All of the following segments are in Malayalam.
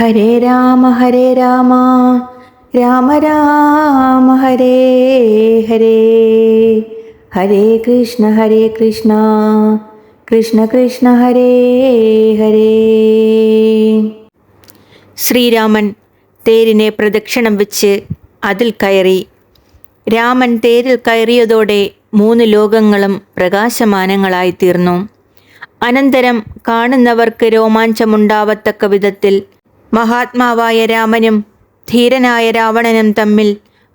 ഹരേ രാമ ഹരേ രാമ. രാമ രാമ ഹരേ ഹരേ. ഹരേ കൃഷ്ണ ഹരേ കൃഷ്ണ. കൃഷ്ണ കൃഷ്ണ ഹരേ ഹരേ. ശ്രീരാമൻ തേരിനെ പ്രദക്ഷിണം വെച്ച് അതിൽ കയറി. രാമൻ തേരിൽ കയറിയതോടെ മൂന്ന് ലോകങ്ങളും പ്രകാശമാനങ്ങളായിത്തീർന്നു. അനന്തരം കാണുന്നവർക്ക് രോമാഞ്ചമുണ്ടാവത്തക്ക വിധത്തിൽ മഹാത്മാവായ രാമനും ധീരനായ രാവണനും തമ്മിൽ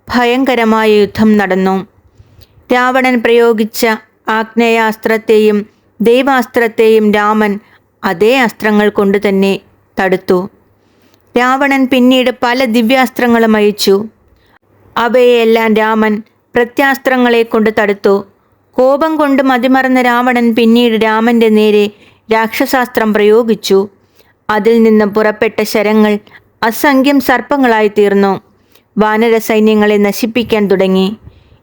ഭയങ്കരമായ യുദ്ധം നടന്നു. രാവണൻ പ്രയോഗിച്ച ആഗ്നേയാസ്ത്രത്തെയും ദൈവാസ്ത്രത്തെയും രാമൻ അതേ അസ്ത്രങ്ങൾ കൊണ്ട് തന്നെ തടുത്തു. രാവണൻ പിന്നീട് പല ദിവ്യാസ്ത്രങ്ങളും അയച്ചു അവയെല്ലാം രാമൻ പ്രത്യാസ്ത്രങ്ങളെ കൊണ്ട് തടുത്തു. കോപം കൊണ്ട് മതിമറന്ന രാവണൻ പിന്നീട് രാമന്റെ നേരെ രാക്ഷസാസ്ത്രം പ്രയോഗിച്ചു. അതിൽ നിന്ന് പുറപ്പെട്ട ശരങ്ങൾ അസംഖ്യം സർപ്പങ്ങളായി തീർന്നു വാനര സൈന്യങ്ങളെ നശിപ്പിക്കാൻ തുടങ്ങി.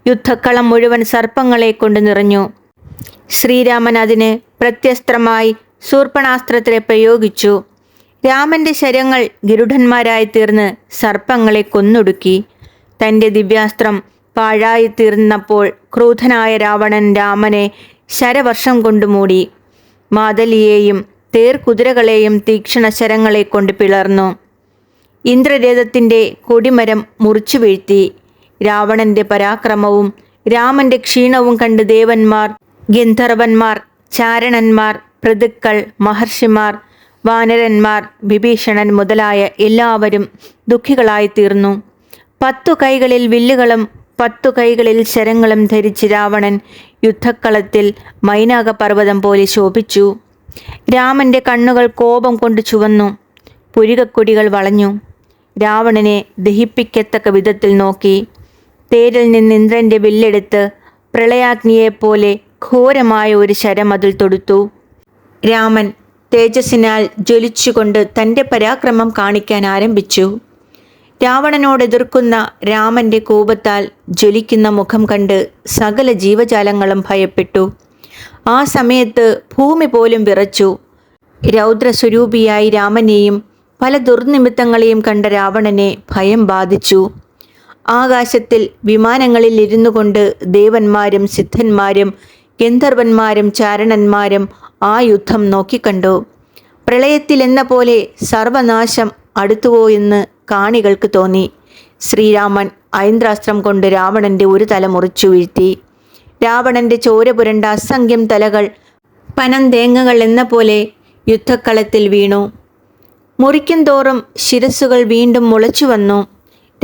യുദ്ധക്കളം മുഴുവൻ സർപ്പങ്ങളെ കൊണ്ട് നിറഞ്ഞു. ശ്രീരാമൻ അതിന് പ്രത്യസ്ത്രമായി സൂർപ്പണാസ്ത്രത്തിലെ പ്രയോഗിച്ചു. രാമന്റെ ശരങ്ങൾ ഗരുഡന്മാരായി തീർന്ന് സർപ്പങ്ങളെ കൊന്നൊടുക്കി. തന്റെ ദിവ്യാസ്ത്രം പാഴായി തീർന്നപ്പോൾ ക്രൂധനായ രാവണൻ രാമനെ ശരവർഷം കൊണ്ട് മൂടി. മാതലിയെയും തേർ കുതിരകളെയും തീക്ഷണ ശരങ്ങളെ കൊണ്ട് പിളർന്നു. ഇന്ദ്രരഥത്തിന്റെ കൊടിമരം മുറിച്ചു വീഴ്ത്തി. രാവണന്റെ പരാക്രമവും രാമന്റെ ക്ഷീണവും കണ്ട് ദേവന്മാർ ഗന്ധർവന്മാർ ചാരണന്മാർ പ്രതുക്കൾ മഹർഷിമാർ വാനരന്മാർ വിഭീഷണൻ മുതലായ എല്ലാവരും ദുഃഖികളായിത്തീർന്നു പത്തു കൈകളിൽ വില്ലുകളും പത്തു കൈകളിൽ ശരങ്ങളും ധരിച്ച് രാവണൻ യുദ്ധക്കളത്തിൽ മൈനാകപർവതം പോലെ ശോഭിച്ചു. രാമന്റെ കണ്ണുകൾ കോപം കൊണ്ട് ചുവന്നു. പുരികക്കൊടികൾ വളഞ്ഞു. രാവണനെ ദഹിപ്പിക്കത്തക്ക വിധത്തിൽ നോക്കി. തേരിൽ നിന്ന് ഇന്ദ്രന്റെ വില്ലെടുത്ത് പ്രളയാഗ്നിയെപ്പോലെ ഘോരമായ ഒരു ശരം അതിൽ തൊടുത്തു. രാമൻ തേജസ്സിനാൽ ജ്വലിച്ചുകൊണ്ട് തന്റെ പരാക്രമം കാണിക്കാൻ ആരംഭിച്ചു. രാവണനോട് എതിർക്കുന്ന രാമന്റെ കോപത്താൽ ജ്വലിക്കുന്ന മുഖം കണ്ട് സകല ജീവജാലങ്ങളും ഭയപ്പെട്ടു. ആ സമയത്ത് ഭൂമി പോലും വിറച്ചു. രൗദ്രസ്വരൂപിയായി രാമനെയും പല ദുർനിമിത്തങ്ങളെയും കണ്ട രാവണനെ ഭയം ബാധിച്ചു. ആകാശത്തിൽ വിമാനങ്ങളിൽ ഇരുന്നു കൊണ്ട് ദേവന്മാരും സിദ്ധന്മാരും ഗന്ധർവന്മാരും ചാരണന്മാരും ആ യുദ്ധം നോക്കിക്കണ്ടു. പ്രളയത്തിൽ എന്ന പോലെ സർവനാശം അടുത്തുപോയെന്ന് കാണികൾക്ക് തോന്നി. ശ്രീരാമൻ ഐന്ദ്രാസ്ത്രം കൊണ്ട് രാവണന്റെ ഒരു തല മുറിച്ചു വീഴ്ത്തി രാവണന്റെ ചോരപുരണ്ട അസംഖ്യം തലകൾ പനം തേങ്ങകൾ എന്ന പോലെ യുദ്ധക്കളത്തിൽ വീണു. മുറിക്കും തോറും ശിരസ്സുകൾ വീണ്ടും മുളച്ചു വന്നു.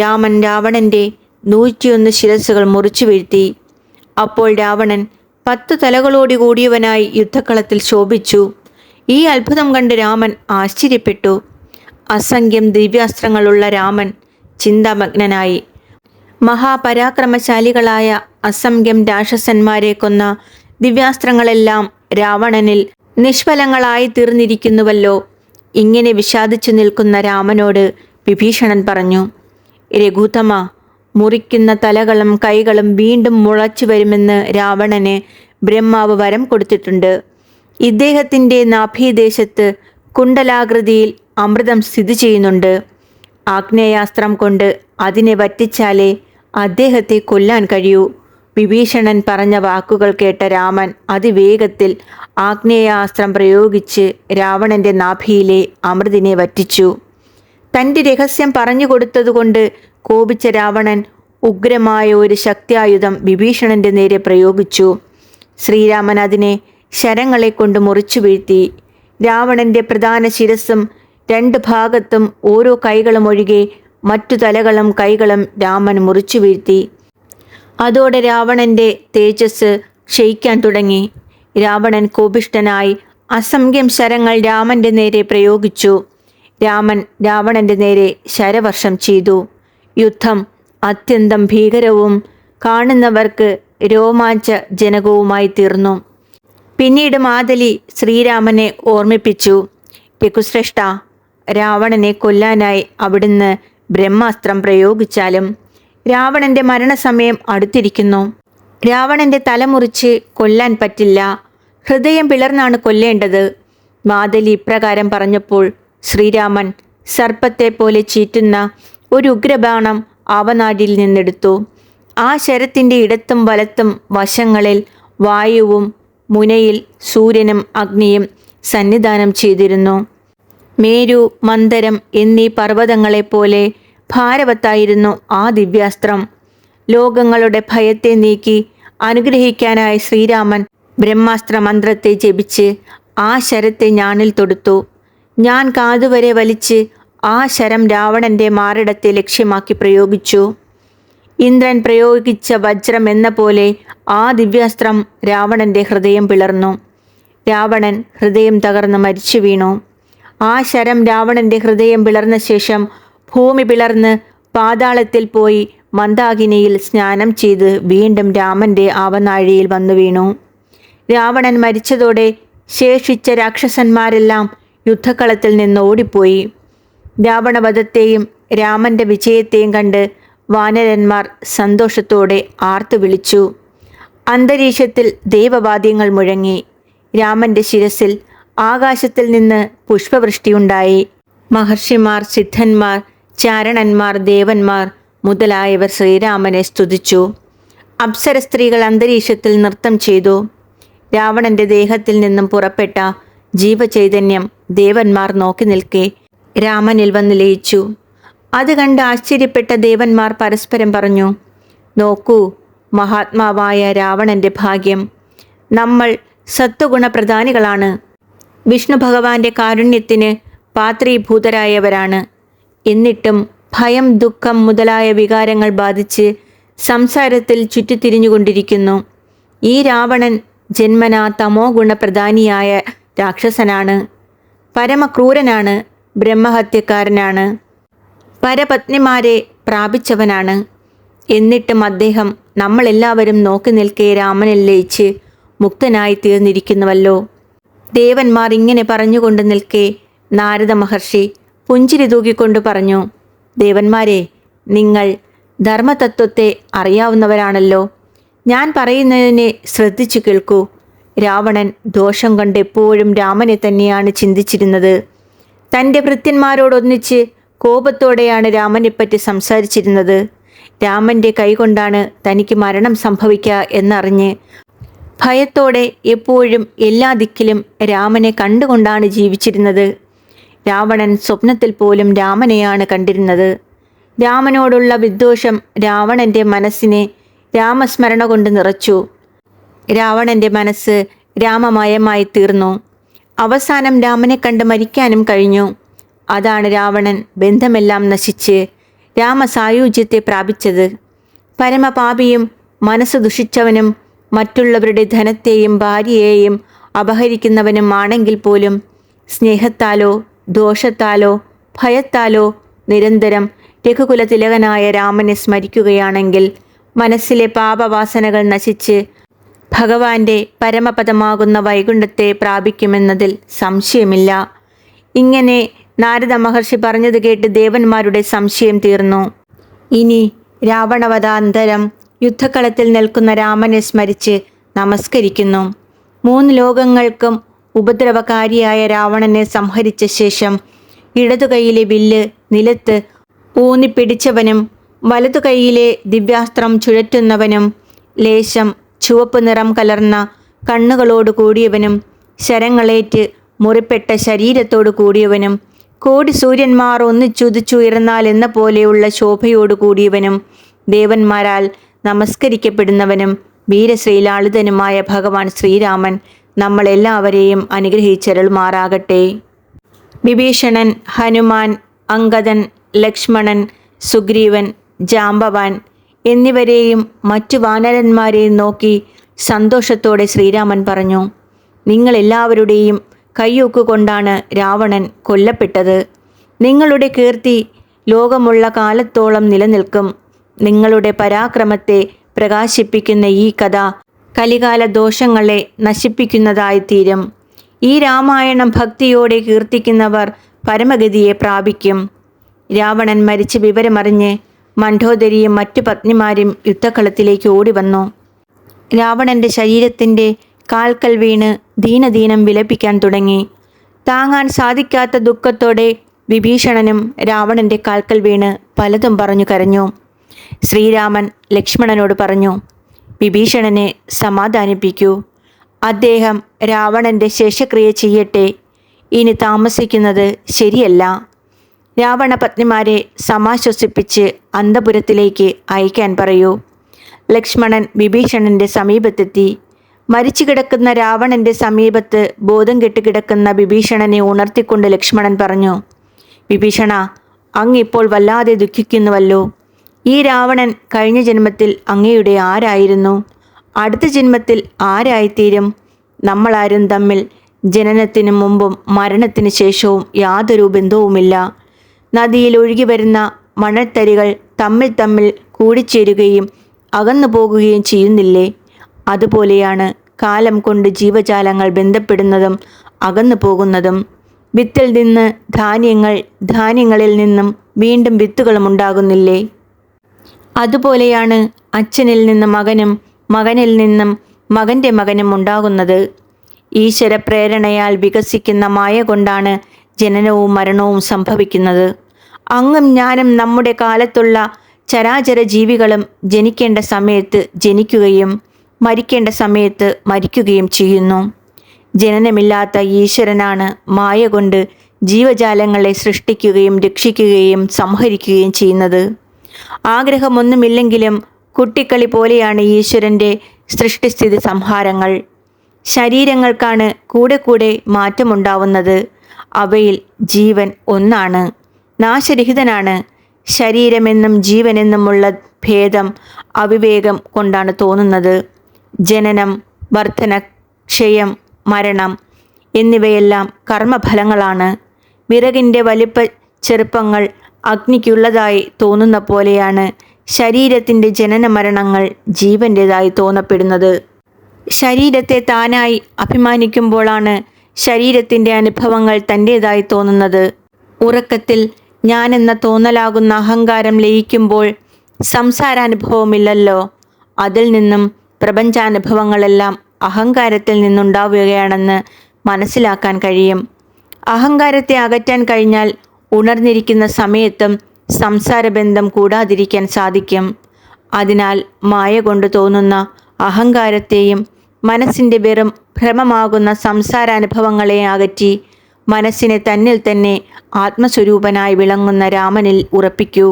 രാമൻ രാവണന്റെ നൂറ്റിയൊന്ന് ശിരസ്സുകൾ മുറിച്ചു വീഴ്ത്തി. അപ്പോൾ രാവണൻ പത്ത് തലകളോടി കൂടിയവനായി യുദ്ധക്കളത്തിൽ ശോഭിച്ചു. ഈ അത്ഭുതം കണ്ട് രാമൻ ആശ്ചര്യപ്പെട്ടു. അസംഖ്യം ദിവ്യാസ്ത്രങ്ങളുള്ള രാമൻ ചിന്താമഗ്നനായി. മഹാപരാക്രമശാലികളായ അസംഖ്യം രാക്ഷസന്മാരെ കൊന്ന ദിവ്യാസ്ത്രങ്ങളെല്ലാം രാവണനിൽ നിഷ്ഫലങ്ങളായി തീർന്നിരിക്കുന്നുവല്ലോ. ഇങ്ങനെ വിഷാദിച്ചു നിൽക്കുന്ന രാമനോട് വിഭീഷണൻ പറഞ്ഞു രഘുതമ മുറിക്കുന്ന തലകളും കൈകളും വീണ്ടും മുളച്ചു വരുമെന്ന് രാവണന് ബ്രഹ്മാവ് വരം കൊടുത്തിട്ടുണ്ട്. ഇദ്ദേഹത്തിന്റെ നാഭീദേശത്ത് കുണ്ടലാകൃതിയിൽ അമൃതം സ്ഥിതി ചെയ്യുന്നുണ്ട്. ആഗ്നേയാസ്ത്രം കൊണ്ട് അതിനെ വറ്റിച്ചാലേ അദ്ദേഹത്തെ കൊല്ലാൻ കഴിയൂ. വിഭീഷണൻ പറഞ്ഞ വാക്കുകൾ കേട്ട രാമൻ അതിവേഗത്തിൽ ആഗ്നേയാസ്ത്രം പ്രയോഗിച്ച് രാവണന്റെ നാഭിയിലെ അമൃതിനെ വറ്റിച്ചു. തന്റെ രഹസ്യം പറഞ്ഞു കൊടുത്തതുകൊണ്ട് കോപിച്ച രാവണൻ ഉഗ്രമായ ഒരു ശക്തിയായുധം വിഭീഷണന്റെ നേരെ പ്രയോഗിച്ചു. ശ്രീരാമൻ അതിനെ ശരങ്ങളെ കൊണ്ട് മുറിച്ചു വീഴ്ത്തി. രാവണന്റെ പ്രധാന ശിരസ്സും രണ്ട് ഭാഗത്തും ഓരോ കൈകളും ഒഴികെ മറ്റു തലകളും കൈകളും രാമൻ മുറിച്ചു വീഴ്ത്തി. അതോടെ രാവണന്റെ തേജസ് ക്ഷയിക്കാൻ തുടങ്ങി. രാവണൻ കോപിഷ്ടനായി അസംഖ്യം ശരങ്ങൾ രാമന്റെ നേരെ പ്രയോഗിച്ചു. രാമൻ രാവണന്റെ നേരെ ശരവർഷം ചെയ്തു. യുദ്ധം അത്യന്തം ഭീകരവും കാണുന്നവർക്ക് രോമാഞ്ച ജനകവുമായി തീർന്നു. പിന്നീട് മാതലി ശ്രീരാമനെ ഓർമ്മിപ്പിച്ചു. രഘുശ്രേഷ്ഠ രാവണനെ കൊല്ലാനായി അവിടുന്ന് ബ്രഹ്മാസ്ത്രം പ്രയോഗിച്ചാലും രാവണന്റെ മരണസമയം അടുത്തിരിക്കുന്നു. രാവണന്റെ തലമുറിച്ച് കൊല്ലാൻ പറ്റില്ല. ഹൃദയം പിളർന്നാണ് കൊല്ലേണ്ടത്. മാതലി ഇപ്രകാരം പറഞ്ഞപ്പോൾ ശ്രീരാമൻ സർപ്പത്തെ പോലെ ചീറ്റുന്ന ഒരു ഉഗ്രബാണം ആവനാടിൽ നിന്നെടുത്തു. ആ ശരത്തിന്റെ ഇടത്തും വലത്തും വശങ്ങളിൽ വായുവും മുനയിൽ സൂര്യനും അഗ്നിയും സന്നിധാനം ചെയ്തിരുന്നു. മേരു മന്ദരം എന്നീ പർവതങ്ങളെപ്പോലെ ഭാരവത്തായിരുന്നു ആ ദിവ്യാസ്ത്രം. ലോകങ്ങളുടെ ഭയത്തെ നീക്കി അനുഗ്രഹിക്കാനായി ശ്രീരാമൻ ബ്രഹ്മാസ്ത്ര മന്ത്രത്തെ ജപിച്ച് ആ ശരത്തെ ഞാനിൽ തൊടുത്തു. ഞാൻ കാതുവരെ വലിച്ച് ആ ശരം രാവണന്റെ മാറിടത്തെ ലക്ഷ്യമാക്കി പ്രയോഗിച്ചു. ഇന്ദ്രൻ പ്രയോഗിച്ച വജ്രം എന്ന പോലെ ആ ദിവ്യാസ്ത്രം രാവണന്റെ ഹൃദയം പിളർന്നു. രാവണൻ ഹൃദയം തകർന്ന് മരിച്ചു വീണു ആ ശരം രാവണന്റെ ഹൃദയം പിളർന്ന ശേഷം ഭൂമി പിളർന്ന് പാതാളത്തിൽ പോയി മന്ദാകിനിയിൽ സ്നാനം ചെയ്ത് വീണ്ടും രാമന്റെ ആവനാഴിയിൽ വന്നു വീണു. രാവണൻ മരിച്ചതോടെ ശേഷിച്ച രാക്ഷസന്മാരെല്ലാം യുദ്ധക്കളത്തിൽ നിന്ന് ഓടിപ്പോയി. രാവണവധത്തെയും രാമന്റെ വിജയത്തെയും കണ്ട് വാനരന്മാർ സന്തോഷത്തോടെ ആർത്തു വിളിച്ചു. അന്തരീക്ഷത്തിൽ ദേവവാദ്യങ്ങൾ മുഴങ്ങി. രാമന്റെ ശിരസിൽ ആകാശത്തിൽ നിന്ന് പുഷ്പവൃഷ്ടിയുണ്ടായി. മഹർഷിമാർ സിദ്ധന്മാർ ചാരണന്മാർ ദേവന്മാർ മുതലായവർ ശ്രീരാമനെ സ്തുതിച്ചു. അപ്സര സ്ത്രീകൾ അന്തരീക്ഷത്തിൽ നൃത്തം ചെയ്തു. രാവണന്റെ ദേഹത്തിൽ നിന്നും പുറപ്പെട്ട ജീവചൈതന്യം ദേവന്മാർ നോക്കി നിൽക്കെ രാമനിൽ വന്ന് ലയിച്ചു. അത് കണ്ട് ആശ്ചര്യപ്പെട്ട ദേവന്മാർ പരസ്പരം പറഞ്ഞു നോക്കൂ മഹാത്മാവായ രാവണന്റെ ഭാഗ്യം. നമ്മൾ സത്വഗുണപ്രധാനികളാണ്. വിഷ്ണു ഭഗവാന്റെ കാരുണ്യത്തിന് പാത്രീഭൂതരായവരാണ്. എന്നിട്ടും ഭയം ദുഃഖം മുതലായ വികാരങ്ങൾ ബാധിച്ച് സംസാരത്തിൽ ചുറ്റിത്തിരിഞ്ഞുകൊണ്ടിരിക്കുന്നു. ഈ രാവണൻ ജന്മനാ തമോ ഗുണപ്രധാനിയായ രാക്ഷസനാണ്. പരമക്രൂരനാണ് ബ്രഹ്മഹത്യക്കാരനാണ്. പരപത്നിമാരെ പ്രാപിച്ചവനാണ്. എന്നിട്ടും അദ്ദേഹം നമ്മളെല്ലാവരും നോക്കി നിൽക്കെ രാമനെ ലയിച്ച് മുക്തനായി തീർന്നിരിക്കുന്നുവല്ലോ. ദേവന്മാർ ഇങ്ങനെ പറഞ്ഞുകൊണ്ട് നിൽക്കെ. നാരദ മഹർഷി പുഞ്ചിരി തൂക്കിക്കൊണ്ട് പറഞ്ഞു ദേവന്മാരെ നിങ്ങൾ ധർമ്മതത്വത്തെ അറിയാവുന്നവരാണല്ലോ. ഞാൻ പറയുന്നതിനെ ശ്രദ്ധിച്ചു കേൾക്കൂ. രാവണൻ ദോഷം കണ്ട് എപ്പോഴും രാമനെ തന്നെയാണ് ചിന്തിച്ചിരുന്നത്. തന്റെ ഭൃത്യന്മാരോടൊന്നിച്ച് കോപത്തോടെയാണ് രാമനെപ്പറ്റി സംസാരിച്ചിരുന്നത്. രാമന്റെ കൈകൊണ്ടാണ് തനിക്ക് മരണം സംഭവിക്കുക എന്നറിഞ്ഞ് ഭയത്തോടെ എപ്പോഴും എല്ലാ ദിക്കിലും രാമനെ കണ്ടുകൊണ്ടാണ് ജീവിച്ചിരുന്നത്. രാവണൻ സ്വപ്നത്തിൽ പോലും രാമനെയാണ് കണ്ടിരുന്നത്. രാമനോടുള്ള വിദ്വേഷം രാവണന്റെ മനസ്സിനെ രാമസ്മരണ കൊണ്ട് നിറച്ചു. രാവണന്റെ മനസ്സ് രാമമയമായി തീർന്നു. അവസാനം രാമനെ കണ്ട് മരിക്കാനും കഴിഞ്ഞു. അതാണ് രാവണൻ ബന്ധമെല്ലാം നശിച്ച് രാമസായുജ്യത്തെ പ്രാപിച്ചത്. പരമപാപിയും മനസ്സ് ദുഷിച്ചവനും മറ്റുള്ളവരുടെ ധനത്തെയും ഭാര്യയെയും അപഹരിക്കുന്നവനും ആണെങ്കിൽ പോലും സ്നേഹത്താലോ ദോഷത്താലോ ഭയത്താലോ നിരന്തരം രഘുകുല തിലകനായ രാമനെ സ്മരിക്കുകയാണെങ്കിൽ മനസ്സിലെ പാപവാസനകൾ നശിച്ച് ഭഗവാന്റെ പരമപദമാകുന്ന വൈകുണ്ഠത്തെ പ്രാപിക്കുമെന്നതിൽ സംശയമില്ല. ഇങ്ങനെ നാരദ മഹർഷി പറഞ്ഞത് കേട്ട് ദേവന്മാരുടെ സംശയം തീർന്നു. ഇനി രാവണവധാന്തരം യുദ്ധക്കളത്തിൽ നിൽക്കുന്ന രാമനെ സ്മരിച്ച് നമസ്കരിക്കുന്നു. മൂന്ന് ലോകങ്ങൾക്കും ഉപദ്രവകാരിയായ രാവണനെ സംഹരിച്ച ശേഷം ഇടതുകൈയിലെ വില്ല് നിലത്ത് ഊന്നിപ്പിടിച്ചവനും വലതുകൈയിലെ ദിവ്യാസ്ത്രം ചുഴറ്റുന്നവനും ലേശം ചുവപ്പ് നിറം കലർന്ന കണ്ണുകളോട് കൂടിയവനും ശരങ്ങളേറ്റ് മുറിപ്പെട്ട ശരീരത്തോട് കൂടിയവനും കോടി സൂര്യന്മാർ ഒന്നിച്ചുതിച്ചുയർന്നാൽ എന്ന പോലെയുള്ള ശോഭയോട് കൂടിയവനും ദേവന്മാരാൽ നമസ്കരിക്കപ്പെടുന്നവനും വീരശ്രീലാളിതനുമായ ഭഗവാൻ ശ്രീരാമൻ നമ്മളെല്ലാവരെയും അനുഗ്രഹിച്ചരുൾമാറാകട്ടെ വിഭീഷണൻ ഹനുമാൻ അങ്കദൻ ലക്ഷ്മണൻ സുഗ്രീവൻ ജാമ്പവാൻ എന്നിവരെയും മറ്റു വാനരന്മാരെയും നോക്കി സന്തോഷത്തോടെ ശ്രീരാമൻ പറഞ്ഞു നിങ്ങളെല്ലാവരുടെയും കയ്യൊക്കുകൊണ്ടാണ് രാവണൻ കൊല്ലപ്പെട്ടത്. നിങ്ങളുടെ കീർത്തി ലോകമുള്ള കാലത്തോളം നിലനിൽക്കും. നിങ്ങളുടെ പരാക്രമത്തെ പ്രകാശിപ്പിക്കുന്ന ഈ കഥ കലികാല ദോഷങ്ങളെ നശിപ്പിക്കുന്നതായി തീരും. ഈ രാമായണം ഭക്തിയോടെ കീർത്തിക്കുന്നവർ പരമഗതിയെ പ്രാപിക്കും. രാവണൻ മരിച്ച വിവരമറിഞ്ഞ് മണ്ഡോദരിയും മറ്റു പത്നിമാരും യുദ്ധക്കളത്തിലേക്ക് ഓടി വന്നു രാവണന്റെ ശരീരത്തിന്റെ കാൽക്കൽ വീണ് ദീനദീനം വിലപിക്കാൻ തുടങ്ങി. താങ്ങാൻ സാധിക്കാത്ത ദുഃഖത്തോടെ വിഭീഷണനും രാവണന്റെ കാൽക്കൽ വീണ് പലതും പറഞ്ഞു കരഞ്ഞു. ശ്രീരാമൻ ലക്ഷ്മണനോട് പറഞ്ഞു വിഭീഷണനെ സമാധാനിപ്പിക്കൂ. അദ്ദേഹം രാവണന്റെ ശേഷക്രിയ ചെയ്യട്ടെ. ഇനി താമസിക്കുന്നത് ശരിയല്ല. രാവണ പത്നിമാരെ സമാശ്വസിപ്പിച്ച് അന്തപുരത്തിലേക്ക് അയക്കാൻ പറയൂ. ലക്ഷ്മണൻ വിഭീഷണന്റെ സമീപത്തെത്തി. മരിച്ചു കിടക്കുന്ന രാവണന്റെ സമീപത്ത് ബോധം കെട്ടി കിടക്കുന്ന വിഭീഷണനെ ഉണർത്തിക്കൊണ്ട് ലക്ഷ്മണൻ പറഞ്ഞു വിഭീഷണ അങ്ങിപ്പോൾ വല്ലാതെ ദുഃഖിക്കുന്നുവല്ലോ. ഈ രാവണൻ കഴിഞ്ഞ ജന്മത്തിൽ അങ്ങയുടെ ആരായിരുന്നു? അടുത്ത ജന്മത്തിൽ ആരായിത്തീരും? നമ്മളാരും തമ്മിൽ ജനനത്തിനു മുമ്പും മരണത്തിനു ശേഷവും യാതൊരു ബന്ധവുമില്ല. നദിയിൽ ഒഴുകി വരുന്ന മണൽത്തരികൾ തമ്മിൽ തമ്മിൽ കൂടിച്ചേരുകയും അകന്നു പോകുകയും ചെയ്യുന്നില്ലേ? അതുപോലെയാണ് കാലം കൊണ്ട് ജീവജാലങ്ങൾ ബന്ധപ്പെടുന്നതും അകന്നു പോകുന്നതും. വിത്തിൽ നിന്ന് ധാന്യങ്ങൾ ധാന്യങ്ങളിൽ നിന്നും വീണ്ടും വിത്തുകളും ഉണ്ടാകുന്നില്ലേ അതുപോലെയാണ് അച്ഛനിൽ നിന്ന് മകനും മകനിൽ നിന്നും മകന്റെ മകനും ഉണ്ടാകുന്നത്. ഈശ്വര പ്രേരണയാൽ വികസിക്കുന്ന മായ കൊണ്ടാണ് ജനനവും മരണവും സംഭവിക്കുന്നത്. അങ്ങും ഞാനും നമ്മുടെ കാലത്തുള്ള ചരാചര ജീവികളും ജനിക്കേണ്ട സമയത്ത് ജനിക്കുകയും മരിക്കേണ്ട സമയത്ത് മരിക്കുകയും ചെയ്യുന്നു. ജനനമില്ലാത്ത ഈശ്വരനാണ് മായ കൊണ്ട് ജീവജാലങ്ങളെ സൃഷ്ടിക്കുകയും രക്ഷിക്കുകയും സംഹരിക്കുകയും ചെയ്യുന്നത്. ആഗ്രഹമൊന്നുമില്ലെങ്കിലും കുട്ടിക്കളി പോലെയാണ് ഈശ്വരന്റെ സൃഷ്ടിസ്ഥിതി സംഹാരങ്ങൾ. ശരീരങ്ങൾക്കാണ് കൂടെ കൂടെ മാറ്റമുണ്ടാവുന്നത്. അവയിൽ ജീവൻ ഒന്നാണ്. നാശരഹിതനാണ്. ശരീരമെന്നും ജീവനെന്നുമുള്ള ഭേദം അവിവേകം കൊണ്ടാണ് തോന്നുന്നത്. ജനനം വർധന ക്ഷയം മരണം എന്നിവയെല്ലാം കർമ്മഫലങ്ങളാണ്. വിറകിന്റെ വലിപ്പ ചെറുപ്പങ്ങൾ അഗ്നിക്കുള്ളതായി തോന്നുന്ന പോലെയാണ് ശരീരത്തിന്റെ ജനനമരണങ്ങൾ ജീവന്റെതായി തോന്നപ്പെടുന്നത്. ശരീരത്തെ താനായി അഭിമാനിക്കുമ്പോഴാണ് ശരീരത്തിന്റെ അനുഭവങ്ങൾ തന്റേതായി തോന്നുന്നത്. ഉറക്കത്തിൽ ഞാനെന്ന തോന്നലാകുന്ന അഹങ്കാരം ലയിക്കുമ്പോൾ സംസാരാനുഭവമില്ലല്ലോ. അതിൽ നിന്നും പ്രപഞ്ചാനുഭവങ്ങളെല്ലാം അഹങ്കാരത്തിൽ നിന്നുണ്ടാവുകയാണെന്ന് മനസ്സിലാക്കാൻ കഴിയും. അഹങ്കാരത്തെ അകറ്റാൻ കഴിഞ്ഞാൽ ഉണർന്നിരിക്കുന്ന സമയത്തും സംസാരബന്ധം കൂടാതിരിക്കാൻ സാധിക്കും. അതിനാൽ മായ കൊണ്ട് തോന്നുന്ന അഹങ്കാരത്തെയും മനസ്സിന്റെ വെറും ഭ്രമമാകുന്ന സംസാരാനുഭവങ്ങളെ അകറ്റി മനസ്സിനെ തന്നിൽ തന്നെ ആത്മസ്വരൂപനായി വിളങ്ങുന്ന രാമനിൽ ഉറപ്പിക്കൂ.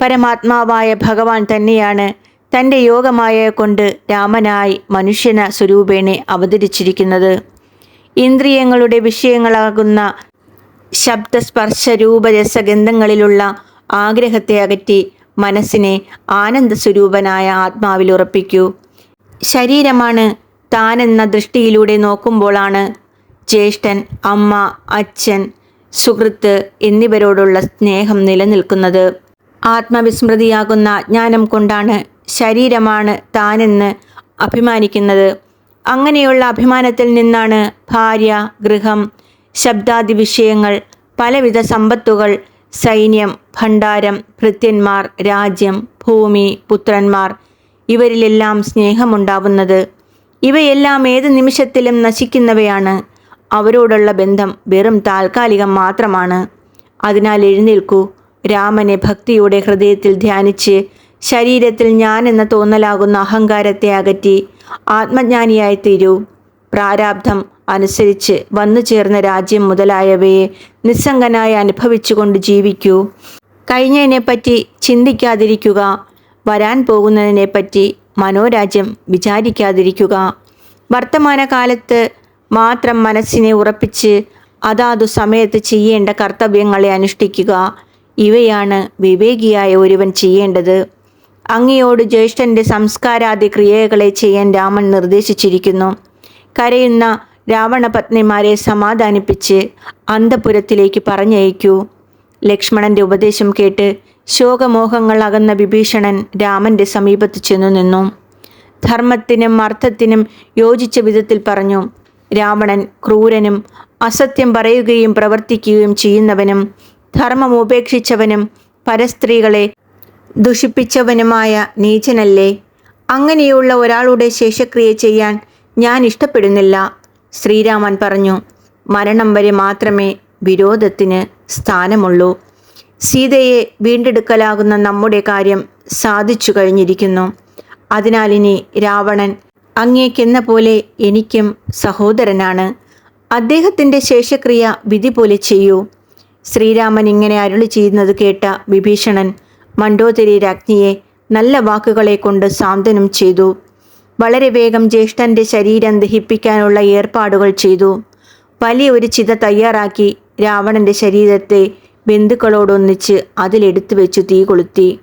പരമാത്മാവായ ഭഗവാൻ തന്നെയാണ് തന്റെ യോഗമായ കൊണ്ട് രാമനായി മനുഷ്യന സ്വരൂപേണെ അവതരിച്ചിരിക്കുന്നത്. ഇന്ദ്രിയങ്ങളുടെ വിഷയങ്ങളാകുന്ന ശബ്ദസ്പർശ രൂപരസഗന്ധങ്ങളിലുള്ള ആഗ്രഹത്തെ അകറ്റി മനസ്സിനെ ആനന്ദസ്വരൂപനായ ആത്മാവിൽ ഉറപ്പിക്കൂ. ശരീരമാണ് താനെന്ന ദൃഷ്ടിയിലൂടെ നോക്കുമ്പോഴാണ് ജ്യേഷ്ഠൻ അമ്മ അച്ഛൻ സുഹൃത്ത് എന്നിവരോടുള്ള സ്നേഹം നിലനിൽക്കുന്നത്. ആത്മവിസ്മൃതിയാകുന്ന അജ്ഞാനം കൊണ്ടാണ് ശരീരമാണ് താനെന്ന് അഭിമാനിക്കുന്നത്. അങ്ങനെയുള്ള അഭിമാനത്തിൽ നിന്നാണ് ഭാര്യ ഗൃഹം ശബ്ദാദി വിഷയങ്ങൾ പലവിധ സമ്പത്തുകൾ സൈന്യം ഭണ്ഡാരം ഭൃത്യന്മാർ രാജ്യം ഭൂമി പുത്രന്മാർ. ഇവരിലെല്ലാം സ്നേഹമുണ്ടാവുന്നത്. ഇവയെല്ലാം ഏത് നിമിഷത്തിലും നശിക്കുന്നവയാണ്. അവരോടുള്ള ബന്ധം വെറും താൽക്കാലികം മാത്രമാണ്. അതിനാൽ എഴുന്നേൽക്കൂ. രാമനെ ഭക്തിയുടെ ഹൃദയത്തിൽ ധ്യാനിച്ച് ശരീരത്തിൽ ഞാൻ എന്ന തോന്നലാകുന്ന അഹങ്കാരത്തെ അകറ്റി ആത്മജ്ഞാനിയായി തീരൂ പ്രാരാബ്ധം അനുസരിച്ച് വന്നു ചേർന്ന രാജ്യം മുതലായവയെ നിസ്സംഗനായി അനുഭവിച്ചുകൊണ്ട് ജീവിക്കൂ. കഴിഞ്ഞതിനെപ്പറ്റി ചിന്തിക്കാതിരിക്കുക. വരാൻ പോകുന്നതിനെപ്പറ്റി മനോരാജ്യം വിചാരിക്കാതിരിക്കുക. വർത്തമാനകാലത്ത് മാത്രം മനസ്സിനെ ഉറപ്പിച്ച് അതാതു സമയത്ത് ചെയ്യേണ്ട കർത്തവ്യങ്ങളെ അനുഷ്ഠിക്കുക. ഇവയാണ് വിവേകിയായ ഒരുവൻ ചെയ്യേണ്ടത്. അങ്ങയോട് ജ്യേഷ്ഠന്റെ സംസ്കാരാദി ക്രിയകളെ ചെയ്യാൻ രാമൻ നിർദ്ദേശിച്ചിരിക്കുന്നു. കരയുന്ന രാവണപത്നിമാരെ സമാധാനിപ്പിച്ച് അന്തപുരത്തിലേക്ക് പറഞ്ഞയക്കൂ. ലക്ഷ്മണന്റെ ഉപദേശം കേട്ട് ശോകമോഹങ്ങൾ അകന്ന വിഭീഷണൻ രാമന്റെ സമീപത്ത് ചെന്നു നിന്നു. ധർമ്മത്തിനും അർത്ഥത്തിനും യോജിച്ച വിധത്തിൽ പറഞ്ഞു. രാവണൻ ക്രൂരനും അസത്യം പറയുകയും പ്രവർത്തിക്കുകയും ചെയ്യുന്നവനും ധർമ്മം ഉപേക്ഷിച്ചവനും പരസ്ത്രീകളെ ദുഷിപ്പിച്ചവനുമായ നീചനല്ലേ? അങ്ങനെയുള്ള ഒരാളുടെ ശേഷക്രിയ ചെയ്യാൻ ഞാൻ ഇഷ്ടപ്പെടുന്നില്ല ശ്രീരാമൻ പറഞ്ഞു. മരണം വരെ മാത്രമേ വിരോധത്തിന് സ്ഥാനമുള്ളൂ. സീതയെ വീണ്ടെടുക്കലാകുന്ന നമ്മുടെ കാര്യം സാധിച്ചു കഴിഞ്ഞിരിക്കുന്നു. അതിനാൽ ഇനി രാവണൻ അങ്ങേക്കെന്ന പോലെ എനിക്കും സഹോദരനാണ്. അദ്ദേഹത്തിന്റെ ശേഷക്രിയ വിധി പോലെ ചെയ്യൂ. ശ്രീരാമൻ ഇങ്ങനെ അരുളി ചെയ്യുന്നത് കേട്ട വിഭീഷണൻ മണ്ടോദരി രാജ്ഞിയെ നല്ല വാക്കുകളെ കൊണ്ട് സാന്ത്വനം ചെയ്തു. വളരെ വേഗം ജ്യേഷ്ഠന്റെ ശരീരം ദഹിപ്പിക്കാനുള്ള ഏർപ്പാടുകൾ ചെയ്തു. വലിയ ഒരു ചിത തയ്യാറാക്കി രാവണന്റെ ശരീരത്തെ ബന്ധുക്കളോടൊന്നിച്ച് അതിലെടുത്തു വെച്ചു തീ കൊളുത്തി.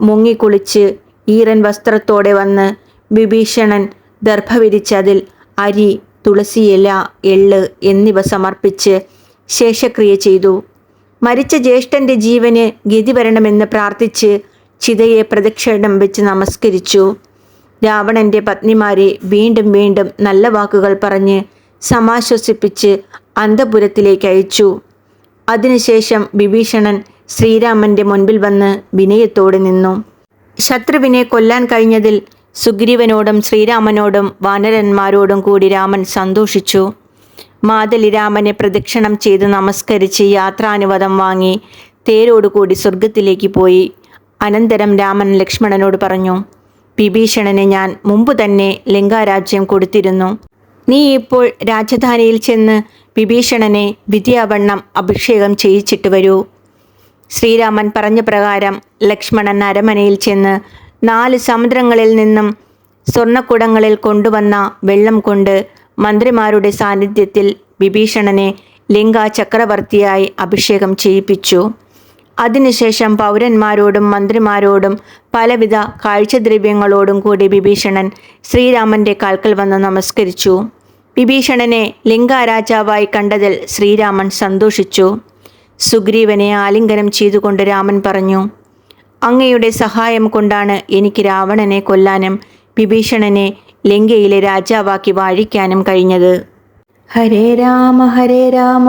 മുങ്ങിക്കുളിച്ച് ഈറൻ വസ്ത്രത്തോടെ വന്ന് വിഭീഷണൻ ദർഭ വിരിച്ചതിൽ അരി തുളസിയില എള്ള് എന്നിവ സമർപ്പിച്ച് ശേഷക്രിയ ചെയ്തു. മരിച്ച ജ്യേഷ്ഠന്റെ ജീവന് ഗതി വരണമെന്ന് പ്രാർത്ഥിച്ച് ചിതയെ പ്രദക്ഷിണം വെച്ച് നമസ്കരിച്ചു. രാവണന്റെ പത്നിമാരെ വീണ്ടും വീണ്ടും നല്ല വാക്കുകൾ പറഞ്ഞ് സമാശ്വസിപ്പിച്ച് അന്തപുരത്തിലേക്ക് അയച്ചു. അതിനുശേഷം വിഭീഷണൻ ശ്രീരാമന്റെ മുൻപിൽ വന്ന് വിനയത്തോടെ നിന്നു. ശത്രുവിനെ കൊല്ലാൻ കഴിഞ്ഞതിൽ സുഗ്രീവനോടും ശ്രീരാമനോടും വാനരന്മാരോടും കൂടി രാമൻ സന്തോഷിച്ചു. മാതലി രാമനെ പ്രദക്ഷിണം ചെയ്ത് നമസ്കരിച്ച് യാത്രാനുവാദം വാങ്ങി തേരോടുകൂടി സ്വർഗത്തിലേക്ക് പോയി. അനന്തരം രാമൻ ലക്ഷ്മണനോട് പറഞ്ഞു വിഭീഷണന് ഞാൻ മുമ്പ് തന്നെ ലങ്കാരാജ്യം കൊടുത്തിരുന്നു. നീ ഇപ്പോൾ രാജധാനിയിൽ ചെന്ന് വിഭീഷണനെ വിദ്യാവണ്ണം അഭിഷേകം ചെയ്യിച്ചിട്ട് വരൂ. ശ്രീരാമൻ പറഞ്ഞ പ്രകാരം ലക്ഷ്മണൻ അരമനയിൽ ചെന്ന് നാല് സമുദ്രങ്ങളിൽ നിന്നും സ്വർണക്കുടങ്ങളിൽ കൊണ്ടുവന്ന വെള്ളം കൊണ്ട് മന്ത്രിമാരുടെ സാന്നിധ്യത്തിൽ വിഭീഷണനെ ലിംഗ ചക്രവർത്തിയായി അഭിഷേകം ചെയ്യിപ്പിച്ചു. അതിനുശേഷം പൗരന്മാരോടും മന്ത്രിമാരോടും പലവിധ കാഴ്ചദ്രവ്യങ്ങളോടും കൂടി വിഭീഷണൻ ശ്രീരാമന്റെ കാൽക്കൽ വന്ന് നമസ്കരിച്ചു. വിഭീഷണനെ ലിംഗാരാജാവായി കണ്ടതിൽ ശ്രീരാമൻ സന്തോഷിച്ചു. സുഗ്രീവനെ ആലിംഗനം ചെയ്തുകൊണ്ട് രാമൻ പറഞ്ഞു അങ്ങയുടെ സഹായം കൊണ്ടാണ് എനിക്ക് രാവണനെ കൊല്ലാനും വിഭീഷണനെ ലങ്കയിലെ രാജാവാക്കി വാഴിക്കാനും കഴിഞ്ഞത്. ഹരേ രാമ ഹരേ രാമ